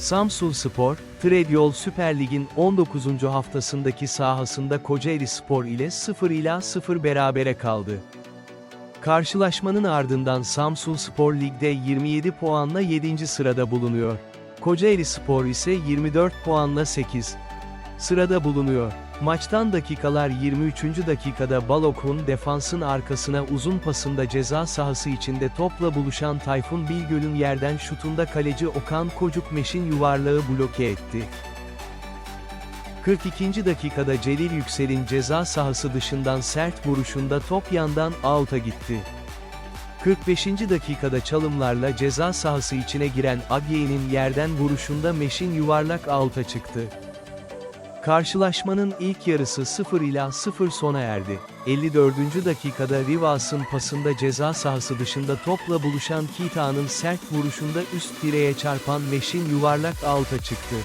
Samsun Spor, Trendyol Süper Lig'in 19. haftasındaki sahasında Kocaeli Spor ile 0 ila 0 berabere kaldı. Karşılaşmanın ardından Samsun Spor Lig'de 27 puanla 7. sırada bulunuyor. Kocaeli Spor ise 24 puanla 8. sırada bulunuyor. Maçtan dakikalar 23. dakikada Balok'un defansın arkasına uzun pasında ceza sahası içinde topla buluşan Tayfun Bilgöl'ün yerden şutunda kaleci Okan Kocukmeş'in yuvarlağı bloke etti. 42. dakikada Celil Yüksel'in ceza sahası dışından sert vuruşunda top yandan out'a gitti. 45. dakikada çalımlarla ceza sahası içine giren Agye'nin yerden vuruşunda Meş'in yuvarlak out'a çıktı. Karşılaşmanın ilk yarısı 0 ila 0 sona erdi. 54. dakikada Rivas'ın pasında ceza sahası dışında topla buluşan Kita'nın sert vuruşunda üst direğe çarpan Meş'in yuvarlak out'a çıktı.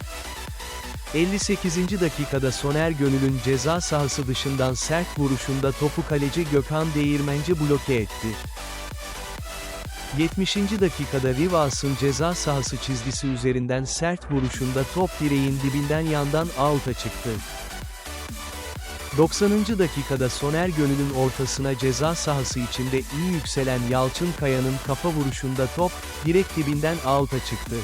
58. dakikada Soner Gönül'ün ceza sahası dışından sert vuruşunda topu kaleci Gökhan Değirmenci bloke etti. 70. dakikada Rivas'ın ceza sahası çizgisi üzerinden sert vuruşunda top direğin dibinden yandan out'a çıktı. 90. dakikada Soner Gönül'ün ortasına ceza sahası içinde iyi yükselen Yalçın Kaya'nın kafa vuruşunda top, direk dibinden out'a çıktı.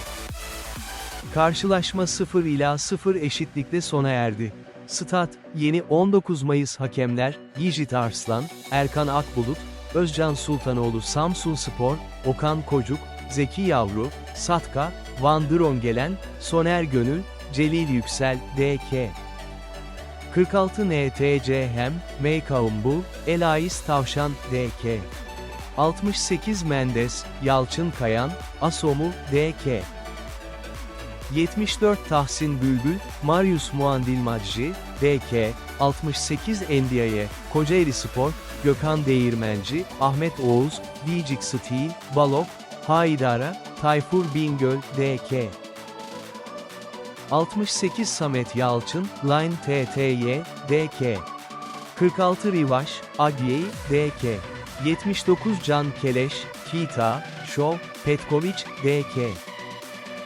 Karşılaşma 0 ila 0 eşitlikle sona erdi. Stat, yeni 19 Mayıs hakemler, Yijit Arslan, Erkan Akbulut, Özcan Sultanoğlu Samsun Spor, Okan Kocuk, Zeki Yavru, Satka, Van Drongelen, Soner Gönül, Celil Yüksel, DK. 46 NTC Hem, Meykaumbu, Elais Tavşan, DK. 68 Mendes, Yalçın Kayan, Asomu, DK. 74 Tahsin Bülbül, Marius Muandilmacı, DK, 68 Endiaye, Kocaeli Spor, Gökhan Değirmenci, Ahmet Oğuz, Dicik Steel, Balok, Haydara, Tayfur Bingöl, DK. 68 Samet Yalçın, Line TTY, DK. 46 Rivaş, Agyey, DK. 79 Can Keleş, Kita, Şov, Petkoviç, DK.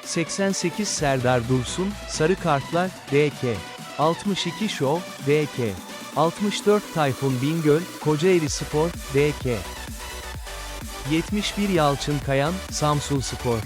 88 Serdar Dursun, Sarı Kartlar, DK. 62 Şov, DK. 64 Tayfun Bingöl, Kocaeli Spor, DK. 71 Yalçın Kayan, Samsun Spor.